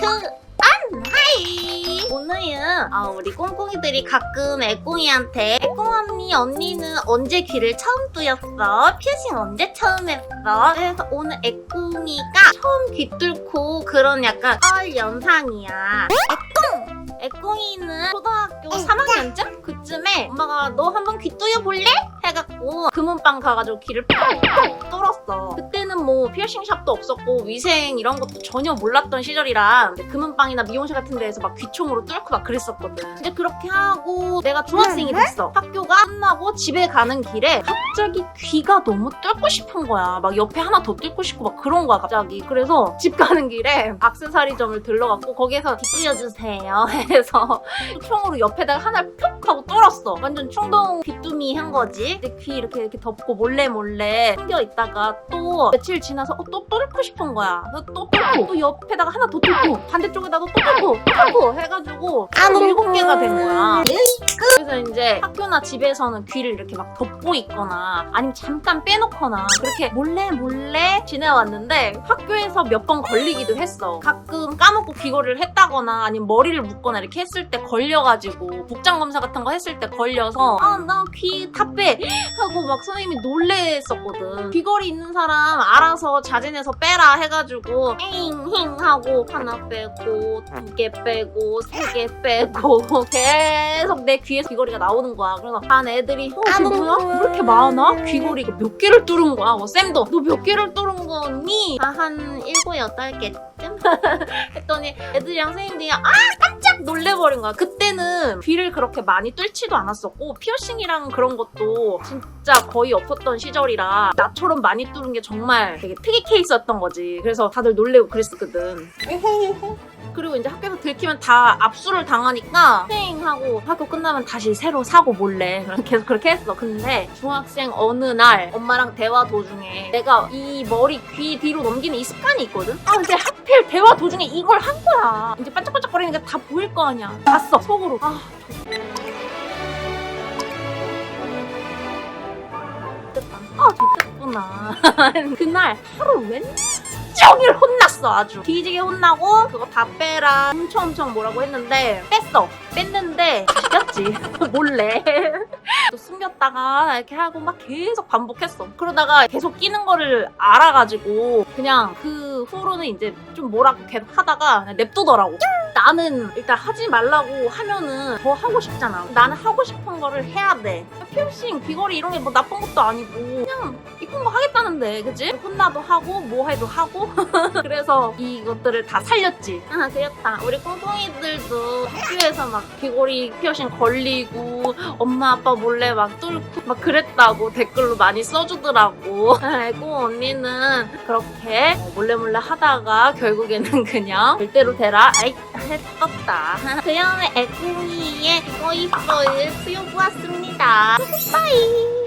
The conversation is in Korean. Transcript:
안 하이 오늘은 아, 우리 꽁꽁이들이 가끔 애꽁이한테 애꽁 언니 언니는 언제 귀를 처음 뚫었어? piercing 언제 처음 했어? 그래서 오늘 애꽁이가 처음 귀 뚫고 그런 약간 썰 영상이야 애꽁! 애꽁이는 초등학교 3학년쯤? 그쯤에 엄마가 너 한번 귀 뚫어볼래? 해갖고 금은방 가가지고 귀를 뻥뻥 뚫었어. 그때 는 뭐 피어싱 샵도 없었고 위생 이런 것도 전혀 몰랐던 시절이라 금은방이나 미용실 같은 데에서 막 귀총으로 뚫고 막 그랬었거든. 이제 그렇게 하고 내가 중학생이 됐어. 학교가 끝나고 집에 가는 길에 갑자기 귀가 너무 뚫고 싶은 거야. 막 옆에 하나 더 뚫고 싶고 막 그런 거야 갑자기. 그래서 집 가는 길에 악세사리점을 들러갔고 거기에서 귀 뚫어주세요 해서 총으로 옆에다가 하나를 푹 하고 뚫었어. 완전 충동 귀뚜미 한 거지. 근데 귀 이렇게 이렇게 덮고 몰래 몰래 숨겨 있다가 또 며칠 지나서 어, 또 뚫고 싶은 거야. 또 뚫고 또 옆에다가 하나 더 뚫고 반대쪽에다가 또 뚫고 또 뚫고 해가지고 총 일곱 개가 된 거야. 그래서 이제 학교나 집에서는 귀를 이렇게 막 덮고 있거나 아니면 잠깐 빼놓거나 그렇게 몰래 몰래 지내왔는데 학교에서 몇 번 걸리기도 했어. 가끔 까먹고 귀걸이를 했다거나 아니면 머리를 묶거나 이렇게 했을 때 걸려가지고 복장 검사 같은 거 했을 때 걸려서 아 나 귀 다 빼 하고 막 선생님이 놀래했었거든. 귀걸이 있는 사람 알아서 자진해서 빼라 해가지고 힝힝 하고 하나 빼고 두 개 빼고 세 개 빼고 계속 내 귀에서 귀걸이가 나오는 거야. 그래서 반 애들이 어, 이게 뭐야? 왜 이렇게 많아? 귀걸이가 몇 개를 뚫은 거야? 뭐 쌤도 너 몇 개를 뚫은 거니? 아, 한 일곱 여덟 개쯤? 했더니 애들이랑 선생님들이 아 놀래버린 거야. 그때는 귀를 그렇게 많이 뚫지도 않았었고 피어싱이랑 그런 것도 진짜 거의 없었던 시절이라 나처럼 많이 뚫은 게 정말 되게 특이 케이스였던 거지. 그래서 다들 놀래고 그랬었거든. 그리고 이제 학교에서 들키면 다 압수를 당하니까 땡하고 학교 끝나면 다시 새로 사고 몰래 계속 그렇게 했어. 근데 중학생 어느 날 엄마랑 대화 도중에 내가 이 머리 귀 뒤로 넘기는 이 습관이 있거든. 아 근데 하필 대화 도중에 이걸 한 거야. 이제 반짝반짝거리는 게 다 보일 거 아니야. 봤어 속으로. 아 됐다. 아 됐구나. 그날 하루 웬 종일 혼났어 아주 뒤지게 혼나고 그거 다 빼라 엄청 엄청 뭐라고 했는데 뺐어 뺐는데 죽였지 몰래 또 숨겼다가 이렇게 하고 막 계속 반복했어 그러다가 계속 끼는 거를 알아가지고 그냥 그 후로는 이제 좀 뭐라고 계속 하다가 그냥 냅두더라고 나는 일단 하지 말라고 하면은 더 하고 싶잖아 나는 하고 싶은 거를 해야 돼 피어싱 귀걸이 이런 게 뭐 나쁜 것도 아니고 그냥 이쁜 거 하겠다는데 그치? 혼나도 하고 뭐 해도 하고 그래서 이것들을 다 살렸지. 아, 그랬다. 우리 꽁꽁이들도 학교에서 막 귀걸이 피어싱 걸리고 엄마 아빠 몰래 막 뚫고 막 그랬다고 댓글로 많이 써주더라고. 아이고 언니는 그렇게 몰래 몰래 하다가 결국에는 그냥 절대로 되라 아이 했었다. 그녀의 애꽁이의 귀걸이를 수요보았습니다. 빠이.